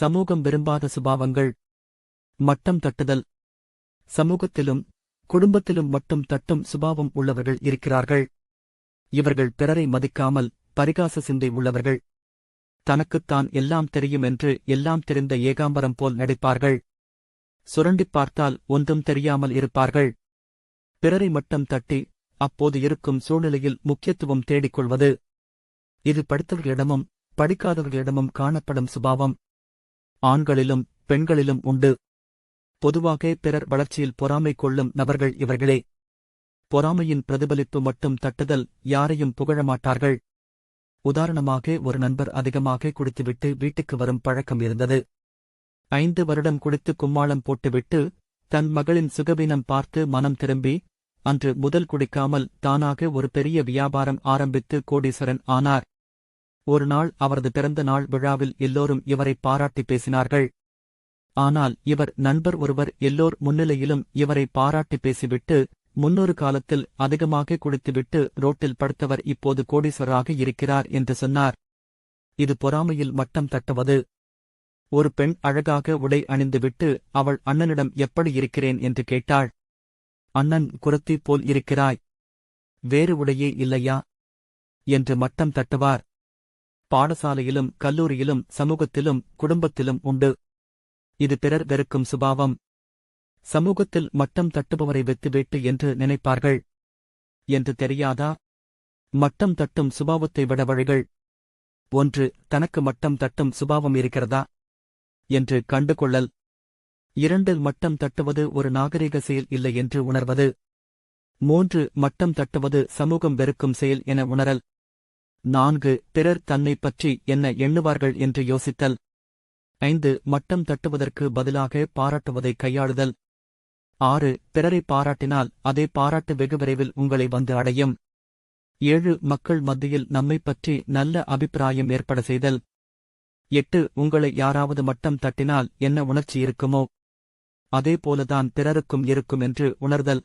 சமூகம் விரும்பாத சுபாவங்கள். மட்டம் தட்டுதல். சமூகத்திலும் குடும்பத்திலும் மட்டும் தட்டும் சுபாவம் உள்ளவர்கள் இருக்கிறார்கள். இவர்கள் பிறரை மதிக்காமல் பரிகாச சிந்தை உள்ளவர்கள். தனக்குத்தான் எல்லாம் தெரியும் என்று எல்லாம் தெரிந்த ஏகாம்பரம் போல் நடிப்பார்கள். சுரண்டிப் பார்த்தால் ஒன்றும் தெரியாமல் இருப்பார்கள். பிறரை மட்டம் தட்டி அப்போது இருக்கும் சூழ்நிலையில் முக்கியத்துவம் தேடிக்கொள்வது. இது படித்தவர்களிடமும் படிக்காதவர்களிடமும் காணப்படும் சுபாவம். ஆண்களிலும் பெண்களிலும் உண்டு. பொதுவாக பிறர் வளர்ச்சியில் பொறாமை கொள்ளும் நபர்கள் இவர்களே. பொறாமையின் பிரதிபலிப்பு மட்டும் தட்டுதல் யாரையும் புகழமாட்டார்கள். உதாரணமாக ஒரு நண்பர் அதிகமாக குடித்துவிட்டு வீட்டுக்கு வரும் பழக்கம் இருந்தது. ஐந்து வருடம் குடித்து கும்மாளம் போட்டுவிட்டு தன் மகளின் சுகவீனம் பார்த்து மனம் திரும்பி அன்று முதல் குடிக்காமல் தானாக ஒரு பெரிய வியாபாரம் ஆரம்பித்து கோடீஸ்வரன் ஆனார். ஒரு நாள் அவரது பிறந்த நாள் விழாவில் எல்லோரும் இவரை பாராட்டி பேசினார்கள். ஆனால் இவர் நண்பர் ஒருவர் எல்லோர் முன்னிலையிலும் இவரை பாராட்டி பேசிவிட்டு முன்னொரு காலத்தில் அதிகமாக குடித்துவிட்டு ரோட்டில் படுத்தவர் இப்போது கோடீஸ்வராக இருக்கிறார் என்று சொன்னார். இது பொறாமையில் மட்டம் தட்டுவது. ஒரு பெண் அழகாக உடை அணிந்துவிட்டு அவள் அண்ணனிடம் எப்படி இருக்கிறேன்? என்று கேட்டாள். அண்ணன் குரத்தி போல் இருக்கிறாய். வேறு உடையே இல்லையா? என்று மட்டம் தட்டுவார். பாடசாலையிலும் கல்லூரியிலும் சமூகத்திலும் குடும்பத்திலும் உண்டு. இது பிறர் வெறுக்கும் சுபாவம். சமூகத்தில் மட்டம் தட்டுபவரை வெத்துவேட்டு என்று நினைப்பார்கள். என்று தெரியாதா? மட்டம் தட்டும் சுபாவத்தை விட வழிகள். ஒன்று தனக்கு மட்டம் தட்டும் சுபாவம் இருக்கிறதா? என்று கண்டுகொள்ளல். இரண்டில் மட்டம் தட்டுவது ஒரு நாகரிக செயல் இல்லை என்று உணர்வது. மூன்று மட்டம் தட்டுவது சமூகம் வெறுக்கும் செயல் என உணரல். நான்கு பிறர் தன்னைப் பற்றி என்ன எண்ணுவார்கள் என்று யோசித்தல். ஐந்து மட்டம் தட்டுவதற்கு பதிலாக பாராட்டுவதை கையாளுதல். ஆறு பிறரை பாராட்டினால் அதே பாராட்டு வெகு விரைவில் உங்களை வந்து அடையும். ஏழு மக்கள் மத்தியில் நம்மைப் பற்றி நல்ல அபிப்பிராயம் ஏற்பட செய்தல். எட்டு உங்களை யாராவது மட்டம் தட்டினால் என்ன உணர்ச்சி இருக்குமோ? அதே போலதான் பிறருக்கும் இருக்கும் என்று உணர்தல்.